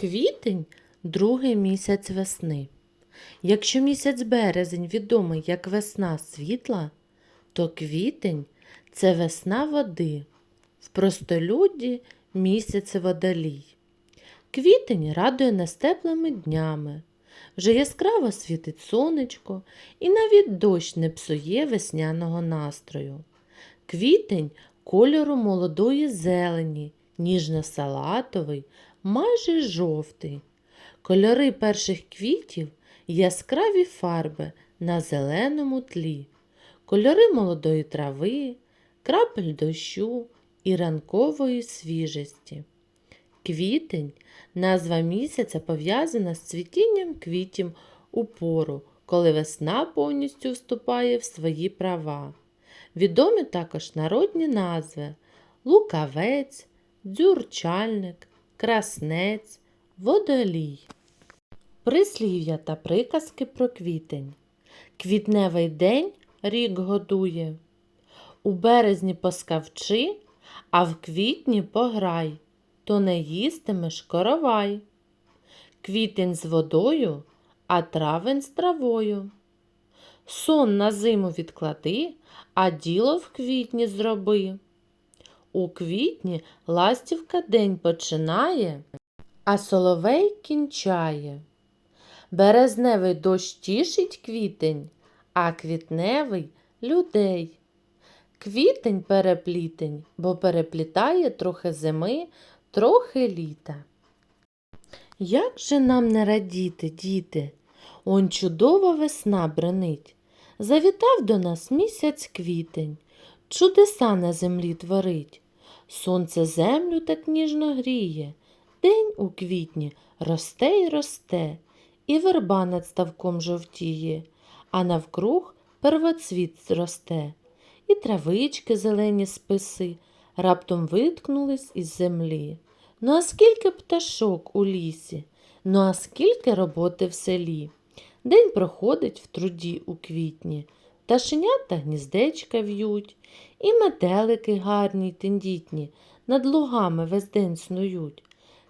Квітень другий місяць весни. Якщо місяць березень відомий як весна світла, то квітень це весна води, в простолюдді місяць водолій. Квітень радує нас теплими днями. Вже яскраво світить сонечко, і навіть дощ не псує весняного настрою. Квітень кольору молодої зелені, ніжно-салатовий, майже жовтий. Кольори перших квітів яскраві фарби на зеленому тлі, кольори молодої трави, крапель дощу і ранкової свіжості. Квітень назва місяця пов'язана з цвітінням квітів у пору, коли весна повністю вступає в свої права. Відомі також народні назви лукавець, дзюрчальник, краснець, водолій. Прислів'я та приказки про квітень. Квітневий день рік годує. У березні поскавчи, а в квітні пограй, то не їстимеш коровай. Квітень з водою, а травень з травою. Сон на зиму відклади, а діло в квітні зроби. У квітні ластівка день починає, а соловей кінчає. Березневий дощ тішить квітень, а квітневий людей. Квітень переплітень, бо переплітає трохи зими, трохи літа. Як же нам не радіти, діти? Он чудова весна бренить. Завітав до нас місяць квітень, чудеса на землі творить. Сонце землю так ніжно гріє, день у квітні росте й росте, і верба над ставком жовтіє, а навкруг первоцвіт росте, і травички зелені списи раптом виткнулись із землі. Ну а скільки пташок у лісі, ну а скільки роботи в селі. День проходить в труді у квітні, пташенята гніздечка в'ють, і метелики гарні й тендітні над лугами весь день снують.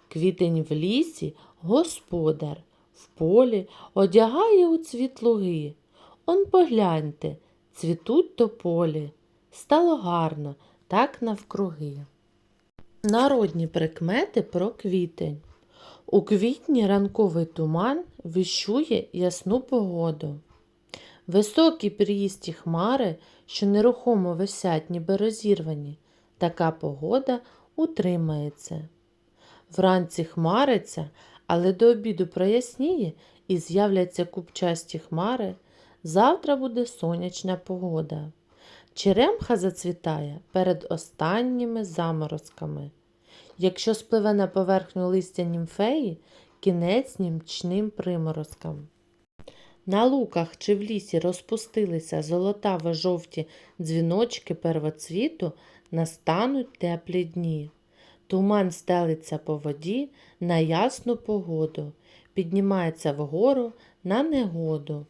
Квітень в лісі господар, в полі одягає у цвіт луги. Он погляньте, цвітуть тополі. Стало гарно, так навкруги. Народні прикмети про квітень. У квітні ранковий туман віщує ясну погоду. Високі пріїсті хмари, що нерухомо висять, ніби розірвані, така погода утримається. Вранці хмариться, але до обіду проясніє і з'являться купчасті хмари. Завтра буде сонячна погода. Черемха зацвітає перед останніми заморозками. Якщо спливе на поверхню листя німфеї, кінець німчним приморозкам. На луках чи в лісі розпустилися золотаво жовті дзвіночки первоцвіту, настануть теплі дні. Туман стелиться по воді на ясну погоду, піднімається вгору на негоду.